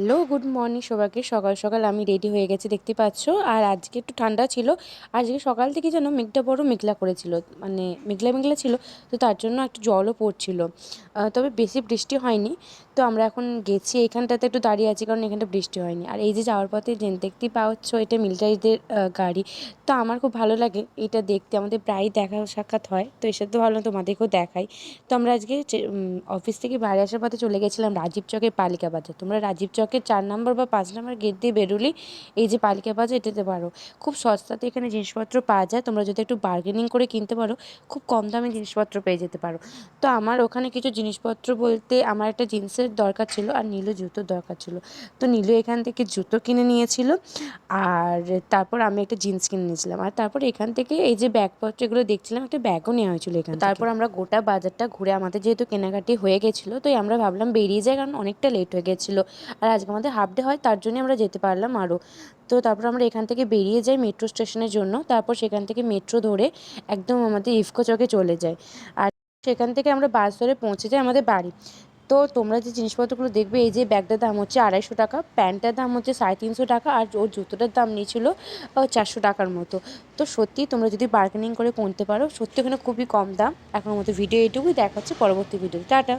Hello, good morning সবাইকে। সকাল সকাল আমি রেডি হয়ে গেছি, দেখতে পাচ্ছ। আর আজকে একটু ঠান্ডা ছিল। আজকে সকাল থেকে যেন মেঘটা বড় মেঘলা করেছিল মানে মেঘলা মেঘলা ছিল, তো তার জন্য একটু জলও পড়ছিল। তবে বেশি বৃষ্টি হয়নি। তো আমরা এখন গেছি এখানটাতে, একটু দাঁড়িয়ে আছি, কারণ এখানটা বৃষ্টি হয়নি। আর এই যে যাওয়ার পথে যে দেখতেই পাচ্ছ, এটা মিলিটারিদের গাড়ি। তো আমার খুব ভালো লাগে এটা দেখতে। আমাদের প্রায় দেখা সাক্ষাৎ হয়। তো এসে তো ভালো তোমাদেরকেও দেখাই। তো আমরা আজকে অফিস থেকে বাড়ি আসার পথে চলে গেছিলাম রাজীব চকের পালিকা বাজার। তোমরা রাজীব চকের চার নম্বর বা পাঁচ নম্বর গেট দিয়ে বেরোলেই এই যে পালিকা বাজার এটাতে পারো। খুব সস্তাতে এখানে জিনিসপত্র পাওয়া যায়, তোমরা যদি একটু বার্গেনিং করে কিনতে পারো, খুব কম দামে জিনিসপত্র পেয়ে যেতে পারো। তো আমার ওখানে কিছু জিনিসপত্র বলতে আমার একটা জিন্সের দরকার ছিল আর নীলু জুতোর দরকার ছিল। তো নীলু এখান থেকে জুতো কিনে নিয়েছিল আর তারপর আমি একটা জিন্স কিনে নিয়েছিলাম। আর তারপর এখান থেকে এই যে ব্যাগপত্র এগুলো দেখছিলাম, একটা ব্যাগও নেওয়া হয়েছিল এখানে তারপর আমরা গোটা বাজারটা ঘুরে আমাদের যেহেতু কেনাকাটি হয়ে গেছিল, তো আমরা ভাবলাম বেরিয়ে যাই কারণ অনেকটা লেট হয়ে গেছিল। আর আজকে আমাদের হাফ ডে হয়, তার জন্য আমরা যেতে পারলাম আরও তো তারপর আমরা এখান থেকে বেরিয়ে যাই মেট্রো স্টেশনের জন্য, তারপর সেখান থেকে মেট্রো ধরে একদম আমাদের ইফকো চকে চলে যাই। আর সেখান থেকে আমরা বাস ধরে পৌঁছে যাই আমাদের বাড়ি। তো তোমরা যে জিনিসপত্রগুলো দেখবে, এই যে ব্যাগটার দাম হচ্ছে আড়াইশো টাকা, প্যান্টটার দাম হচ্ছে সাড়ে তিনশো টাকা, আর ওর জুতোটার দাম নিয়েছিল চারশো টাকার মতো। তো সত্যি তোমরা যদি বার্গেনিং করে কিনতে পারো, সত্যি ওখানে খুবই কম দাম। এখন মতো ভিডিও এইটুকুই দেখাচ্ছে পরবর্তী ভিডিও টাটা!